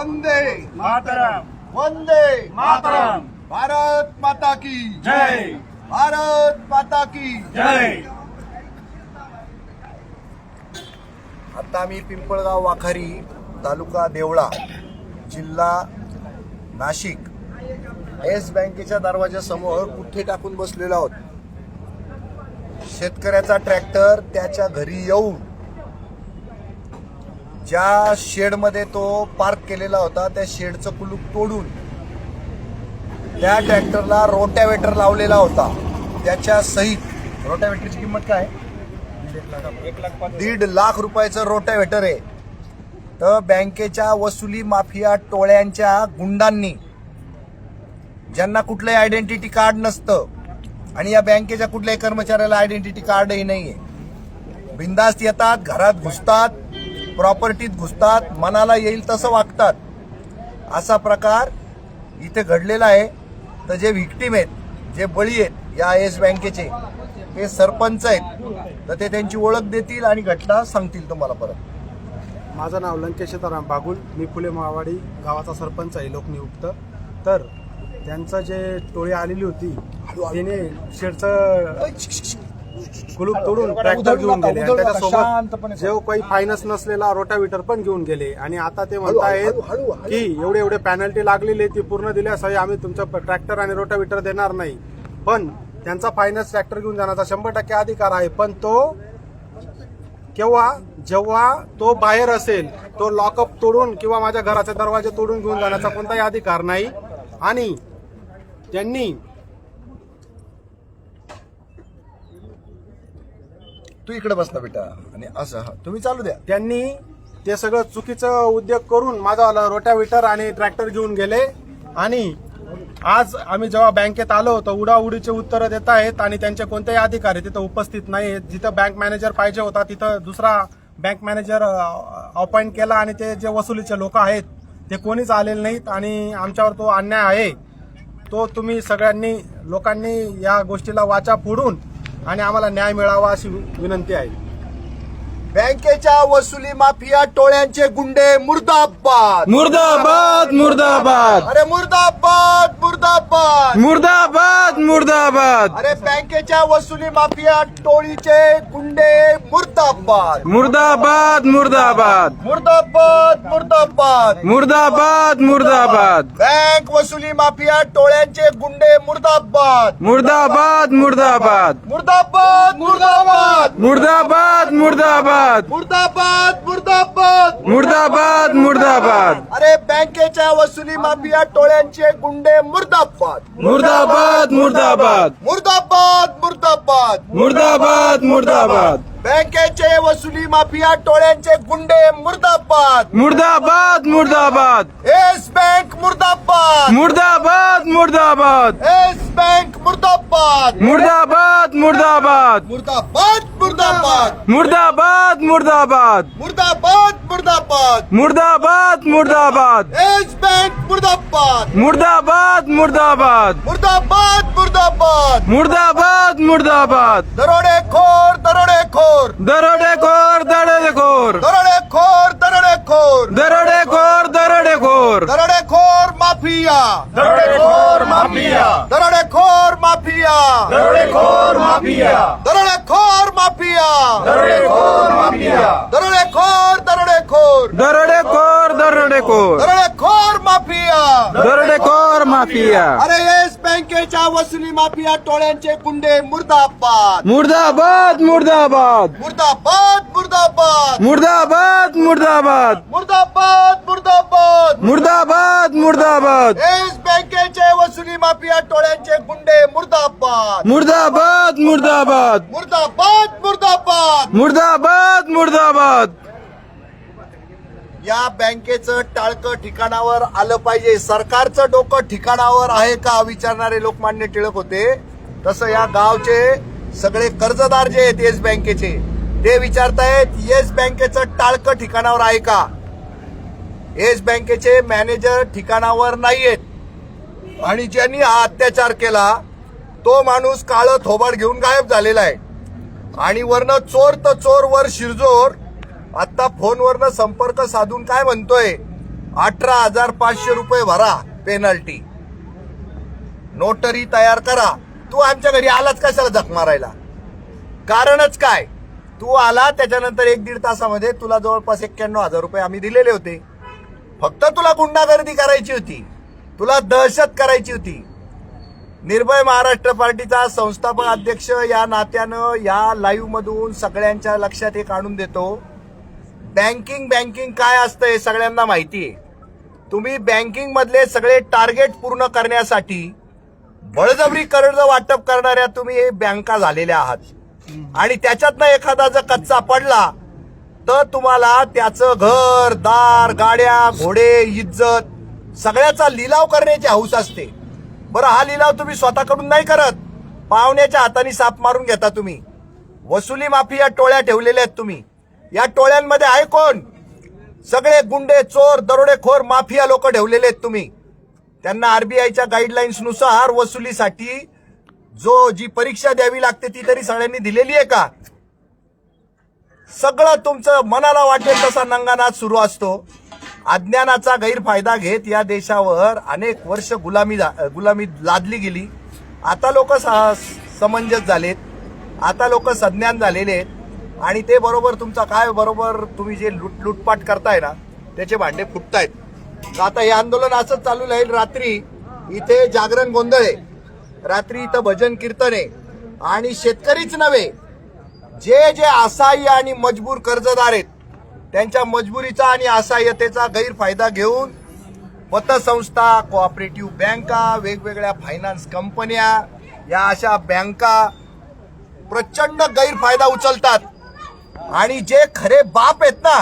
वंदे मातरम. वंदे मातरम. भारत माता की जय. भारत माता की जय. आता आम्ही पिंपळगाव वाखारी तालुका देवळा जिल्हा नाशिक येस बँकेच्या दरवाजासमोर कुठे टाकून बसलेलो आहोत? शेतकऱ्याचा ट्रॅक्टर त्याच्या घरी येऊन ज्या शेडमध्ये तो पार्क केलेला होता त्या शेडचं कुलूप तोडून त्या ट्रॅक्टरला रोटॅवेटर लावलेला होता. त्याच्या सहित रोटॅवेटरची किंमत काय? लाख दीड लाख रुपयाचं रोटावेटर आहे. तर बँकेच्या वसुली माफिया टोळ्यांच्या गुंडांनी ज्यांना कुठलंही आयडेंटिटी कार्ड नसतं आणि या बँकेच्या कुठल्याही कर्मचाऱ्याला आयडेंटिटी कार्डही नाहीये. बिंदास्त येतात घरात घुसतात प्रॉपर्टीत घुसतात मनाला येईल तसं वागतात. असा प्रकार इथे घडलेला आहे. तर जे व्हिक्टीम आहेत जे बळी आहेत या येस बँकेचे ते सरपंच आहेत. तर ते त्यांची ओळख देतील आणि घटना सांगतील तुम्हाला परत. माझं नाव लंकेश सीताराम बागुल. मी फुले मावाडी गावाचा सरपंच आहे लोकनियुक्त. तर त्यांचं जे टोळी आलेली होती तिने शेडचं कुलूप तोडून ट्रॅक्टर घेऊन गेले. आणि त्याच्यासोबत जो काही फायनान्स नसलेला रोटाविटर पण घेऊन गेले. आणि आता ते म्हणतायत. की एवढे एवढे पॅनल्टी लागलेली आहे, ती पूर्ण दिल्यासही आम्ही तुमचं ट्रॅक्टर आणि रोटाविटर देणार नाही. पण त्यांचा फायनान्स ट्रॅक्टर घेऊन जाण्याचा शंभर टक्के अधिकार आहे. पण तो केव्हा जेव्हा तो बाहेर असेल तो लॉकअप तोडून किंवा माझ्या घराचे दरवाजे तोडून घेऊन जाण्याचा कोणताही अधिकार नाही. आणि त्यांनी तू इकडे बस ना बेटा. आणि असं हा तुम्ही चालू द्या. त्यांनी ते सगळं चुकीचं उद्योग करून माझा रोटाविटर आणि ट्रॅक्टर घेऊन गेले. आणि आज आम्ही जेव्हा बँकेत आलो तर उडाउडीचे उत्तरं देत आहेत आणि त्यांचे कोणतेही अधिकारी तिथं उपस्थित नाही आहेत जिथं बँक मॅनेजर पाहिजे होता तिथं दुसरा बँक मॅनेजर अपॉइंट केला आणि ते जे वसुलीचे लोक आहेत ते कोणीच आलेले नाहीत आणि आमच्यावर तो अन्याय आहे. तो तुम्ही सगळ्यांनी लोकांनी या गोष्टीला वाचा फोडून आणि आम्हाला न्याय मिळावा अशी विनंती आहे. बँकेच्या वसुली माफिया टोळ्यांचे गुंडे मुर्दाबाद. मुर्दाबाद मुर्दाबाद. अरे मुर्दाबाद मुर्दाबाद. मुर्दाबाद मुर्दाबाद. अरे बँकेच्या वसुली माफिया टोळीचे गुंडे मुर्दाबाद. मुर्दाबाद मुर्दाबाद. मुर्दाबाद मुर्दाबाद. मुर्दाबाद मुर्दाबाद. बँक वसुली माफिया टोळ्यांचे गुंडे मुर्दाबाद. मुर्दाबाद मुर्दाबाद. मुर्दाबाद मुर्दाबाद. मुर्दाबाद मुर्दाबाद. मुर्दाबाद! मुर्दाबाद मुर्दाबाद! मुर्दाबाद अरे बँकेच्या वसुली माफिया टोळ्यांचे गुंडे मुर्दाबाद! मुर्दाबाद मुर्दाबाद! मुर्दाबाद मुर्दाबाद! मुर्दाबाद मुर्दाबाद! बँकेचे वसुली माफिया टोळ्यांचे गुंडे मुर्दाबाद! मुर्दाबाद मुर्दाबाद! येस बँक मुर्दाबाद! मुर्दाबाद मुर्दाबाद! येस बँक मुर्दाबाद। मुर्दाबाद मुर्दाबाद। मुर्दाबाद मुर्दाबाद। मुर्दाबाद मुर्दाबाद। मुर्दाबाद मुर्दाबाद। मुर्दाबाद मुर्दाबाद। येस बँक मुर्दाबाद। मुर्दाबाद मुर्दाबाद। मुर्दाबाद मुर्दाबाद। मुर्दाबाद मुर्दाबाद। दरोडेखोर दरोडेखोर दरोडेखोर दरोडेखोर दरोडेखोर दरोडेखोर दरोडेखोर दरोडेखोर दरोडेखोर माफिया। दरोडेखोर माफिया। दरोडेखोर माफिया दरोडेखोर माफिया दरोडेखोर माफिया दरोडेखोर माफिया दरोडेखोर दरोडेखोर दरोडेखोर दरोडेखोर दरोडेखोर माफिया दरोडेखोर माफिया। अरे येस बँकेच्या वसुली माफिया टोळ्यांचे गुंडे मुर्दाबाद. मुर्दाबाद मुर्दाबाद। मुर्दाबाद मुर्दाबाद. मुर्दाबाद मुर्दाबाद। मुर्दाबाद मुर्दाबाद. मुर्दाबाद मुर्दाबाद। येस बँकेचे वसुली माफिया टोळ्यांचे गुंडे मुर्दाबाद. मुर्दाबाद मुर्दाबाद। मुर्दाबाद मुर्दाबाद. मुर्दाबाद मुर्दाबाद। या बँकेचं टाळकं ठिकाणावर आलं पाहिजे. सरकारचं डोकं ठिकाणावर आहे का? विचारणारे लोकमान्य टिळक होते. तसं या गावचे सगळे कर्जदार जे आहेत येस बँकेचे ते विचारतायत येस बँकेचं टाळकं ठिकाणावर आहे का? येस बँकेचे मॅनेजर ठिकाणावर नाहीयेत. आणि ज्यांनी हा अत्याचार केला तो माणूस काळं थोबाड घेऊन गायब झालेला आहे. आणि वरनं चोर तर चोर वर शिरजोर आता फोनवरनं संपर्क साधून काय म्हणतोय? अठरा हजार पाचशे रुपये भरा पेनल्टी नोटरी तयार करा. तू आमच्या घरी आलाच कशाला जख मारायला? कारणच काय? तू आला त्याच्यानंतर एक दीड तासामध्ये तुला जवळपास एक्क्याण्णव हजार रुपये आम्ही दिलेले होते. फक्त तुला गुंडागर्दी करायची होती. तुला दहशत करायची होती. निर्भय महाराष्ट्र पार्टीचा संस्थापक अध्यक्ष या नात्यानं या लाईव्ह मधून सगळ्यांच्या लक्षात एक आणून देतो. बँकिंग बँकिंग काय असतं हे सगळ्यांना माहिती आहे. तुम्ही बँकिंगमधले सगळे टार्गेट पूर्ण करण्यासाठी बळजबरी कर्ज वाटप करणाऱ्या तुम्ही हे बँका झालेल्या आहात. आणि त्याच्यातनं एखादा जर कच्चा पडला तर तुम्हाला त्याचं घर दार गाड्या घोडे इज्जत सगळ्याचा लिलाव करण्याची हौस असते. बरं हा लिलाव तुम्ही स्वतःकडून नाही करत. पाहुण्याच्या हाताने साप मारून घेता तुम्ही. वसुली माफिया टोळ्या ठेवलेल्या आहेत तुम्ही. या टोळ्यांमध्ये आहे कोण? सगळे गुंडे चोर दरोडेखोर माफिया लोक ठेवलेले आहेत तुम्ही. त्यांना आरबीआयच्या गाईडलाईन्सनुसार वसुलीसाठी जो जी परीक्षा द्यावी लागते ती तरी सगळ्यांनी दिलेली आहे का? सगळं तुमचं मनाला वाटेल तसा नंगानाच सुरू असतो. अज्ञानाचा गैरफायदा घेत या देशावर अनेक वर्ष गुलामी गुलामी लादली गेली. आता लोक समंजस झालेत. आता लोक सज्ञान झालेले आहेत. आणि ते बरोबर तुमचा काय बरोबर तुम्ही जे लुट लुटपाट करताय ना त्याचे भांडे फुटतायत. तर आता हे आंदोलन असंच चालू राहील रात्री. इथे जागरण गोंधळ आहे रात्री इथं भजन कीर्तन. आहे आणि शेतकरीच नव्हे जे जे असहाय्य आणि मजबूर कर्जदार आहेत त्यांच्या मजबुरीचा आणि असहाय्यतेचा गैरफायदा घेऊन पतसंस्था कोऑपरेटिव्ह बँका वेगवेगळ्या फायनान्स कंपन्या या अशा बँका प्रचंड गैरफायदा उचलतात. आणि जे खरे बाप आहेत ना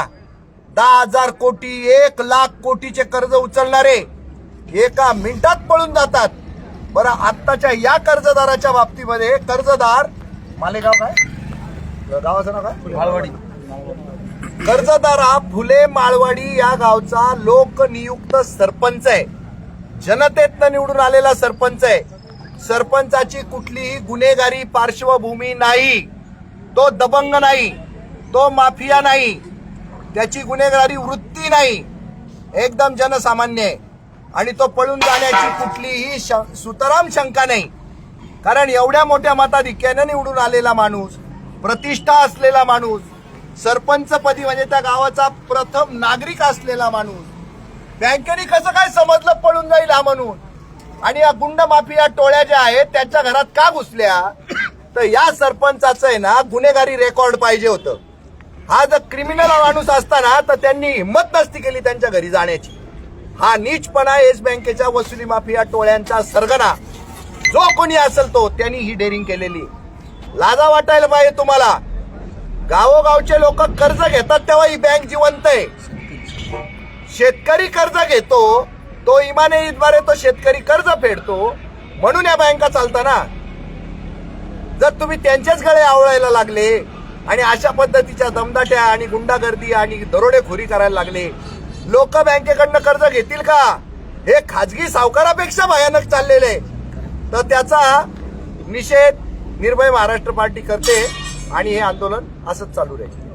दहा हजार कोटी एक लाख कोटीचे कर्ज उचलणारे एका मिनिटात पळून जातात. बरं आत्ताच्या या कर्जदाराच्या बाबतीमध्ये कर्जदार मालेगाव काय? गावाचं नाव काय? माळवाडी कर्जदार हा फुले माळवाडी या गावचा लोकनियुक्त सरपंच आहे. जनतेतनं निवडून आलेला सरपंच आहे. सरपंचाची कुठलीही गुन्हेगारी पार्श्वभूमी नाही. तो दबंग नाही. तो माफिया नाही. त्याची गुन्हेगारी वृत्ती नाही. एकदम जनसामान्य आहे. आणि तो पळून जाण्याची कुठलीही श- सुतराम शंका नाही. कारण एवढ्या मोठ्या मताधिक्यानं निवडून आलेला माणूस प्रतिष्ठा असलेला माणूस सरपंच पदी म्हणजे त्या गावाचा प्रथम नागरिक असलेला माणूस बँकेने कसं काय समजलं पळून जाईल हा म्हणून? आणि या गुंड माफिया टोळ्या ज्या आहेत त्यांच्या घरात का घुसल्या? तर या सरपंचाचं आहे ना गुन्हेगारी रेकॉर्ड पाहिजे होतं. हा जर क्रिमिनल माणूस असताना तर त्यांनी हिंमत नसती केली त्यांच्या घरी जाण्याची. हा नीचपणा येस बँकेच्या वसुली माफिया टोळ्यांचा सरगना. जो कोणी असेल तो त्यांनी ही डेअरिंग केलेली. लाजा वाटायला पाहिजे तुम्हाला. गावोगावचे लोक कर्ज घेतात तेव्हा ही बँक जिवंत आहे. शेतकरी कर्ज घेतो तो इमानईद्वारे तो शेतकरी कर्ज फेडतो म्हणून या बँका चालताना. जर तुम्ही त्यांच्याच गळे आवळायला लागले आणि अशा पद्धतीच्या दमदाट्या आणि गुंडागर्दी आणि दरोडेखोरी करायला लागले. लोक बँकेकडनं कर्ज घेतील का? हे खाजगी सावकारापेक्षा भयानक चाललेले. तर त्याचा निषेध निर्भय महाराष्ट्र पार्टी करते आणि हे आंदोलन असंच चालू राहील.